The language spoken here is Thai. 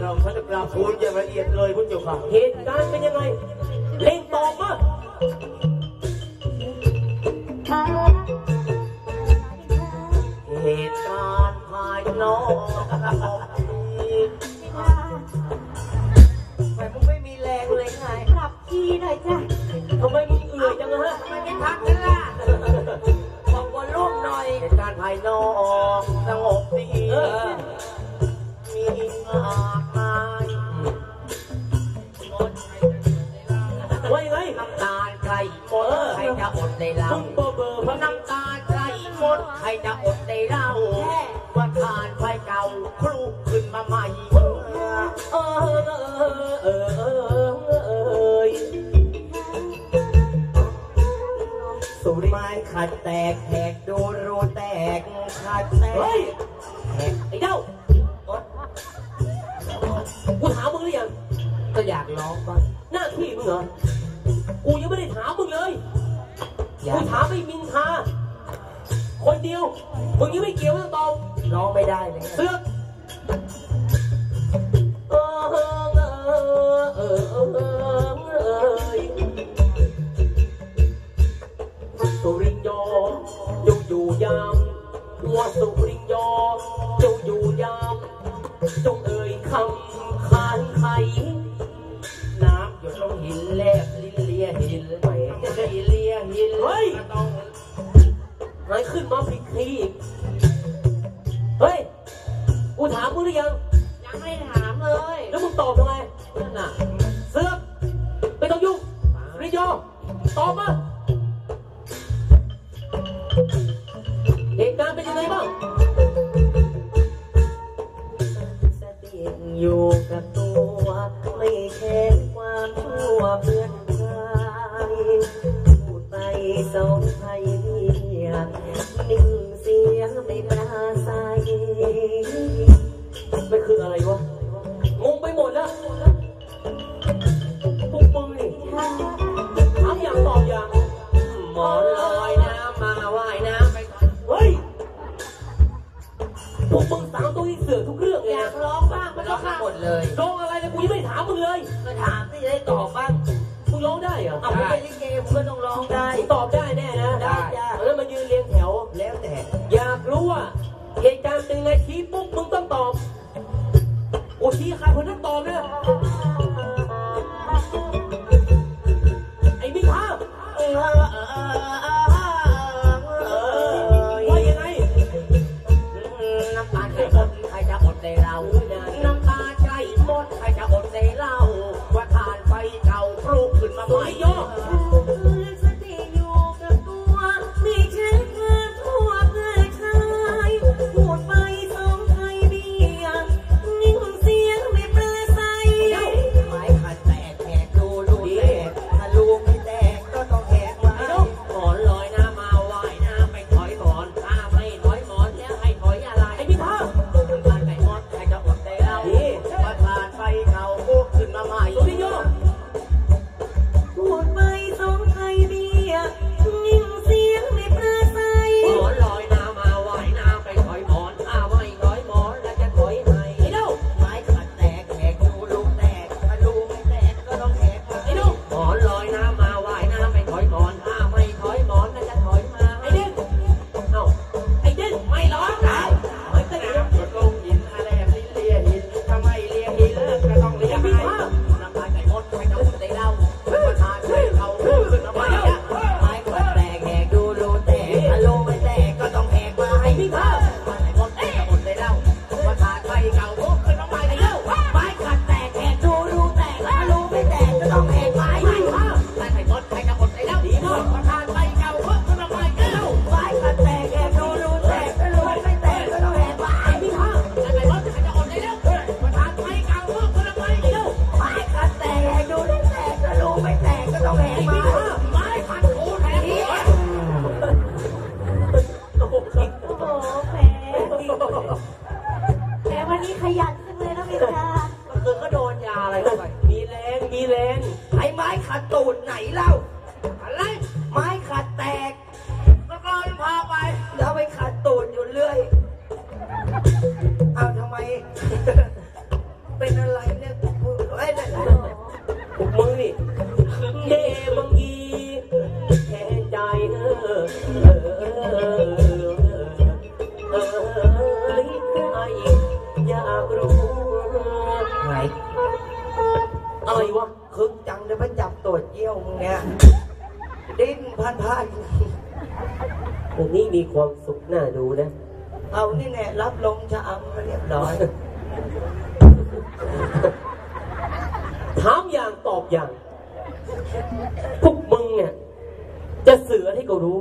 เราฉันจะกราบทูลอย่างละเอียดเลยพุทธเจ้าค่ะ เหตุการณ์เป็นยังไงเล่งตอบมาเหตุการณ์ภายนอก ในเรามึงเบอร์เบอร์พเพระราะนังน้ำตาใครหมดใครจะอดในเราว่าทานไฟเก่าคลุกขึ้นมาใหม่เออเออเออเออเออสุริไม้ขัดแตกแหกโดนรูแตกขัดแตเฮ้ยกแหกไอ้เจ้ากูถามมึงหรือยังก็อยากร้องบ้างหน้าที่มึงเหรอ กูยังไม่ได้ถามมึงเลย อยากูกถามไอ้มินทาคนเดียวมึงยังไม่เกี่ยวไม่ต้องตอบร้องไม่ได้เลยเสือกเออเออเออเออเออเออสุรินยออยู่อยู่ยามว่าสุรินยอจงอยู่ยามจงเอ่ยคำคานไขน้ำหยดลงหินแลบลิ้นเลียหินไปเลียหิน เฮ้ยก็ต้องหายขึ้นมาผิดทีอีกเฮ้ย กูถามมึงหรือยัง ยังไม่ถามเลยแล้วมึงตอบทำไมนั่นน่ะ เสือกไม่ต้องยุ่งริยตอบมา เหตุการณ์เป็นยังไงบ้าง สติอยู่กับตัว ไม่แค่ความชั่วเพื่อน สองไทยเรียกนิ่งเสียงไม่ปราศัยมันคืออะไรวะงงไปหมดแล้วพวกมึงนี่ถามอย่างตอบอย่างหมอลอยน้ำมาว่ายน้ำไปก่อนเฮ้ยพวกมึงสามตัวนี้เสือกทุกเรื่องเลยอยานะกร้องบ้างมันร้องหมดเลย ร้องอะไรนะกูยังไม่ได้ถามมึงเลย ก็ถามที่จะได้ตอบบ้างมึง ร้องได้เหรอเอามึงเป็นลิเกมึงก็ต้องร้องได้มึงตอบได้แน่นะได้จ้ะแล้วมายืนเรียงแถว แล้วแต่ อยากรู้ว่าเหตุการณ์เป็นไงชี้ปุ๊บมึงต้องตอบ โอ้ชี้ใครคนนั้นตอบเนี่ย ขยันจังเลยนะพี่ชาก็คือก็โดนยาอะไรไปมีแรงมีแรงไอ้ไม้ขัดตูดไหนเล่า มีความสุขน่าดูนะ เอานี่แน่รับลมชะอำมาเรียบร้อย ถามอย่างตอบอย่าง พวกมึงเนี่ย จะเสือให้ก็รู้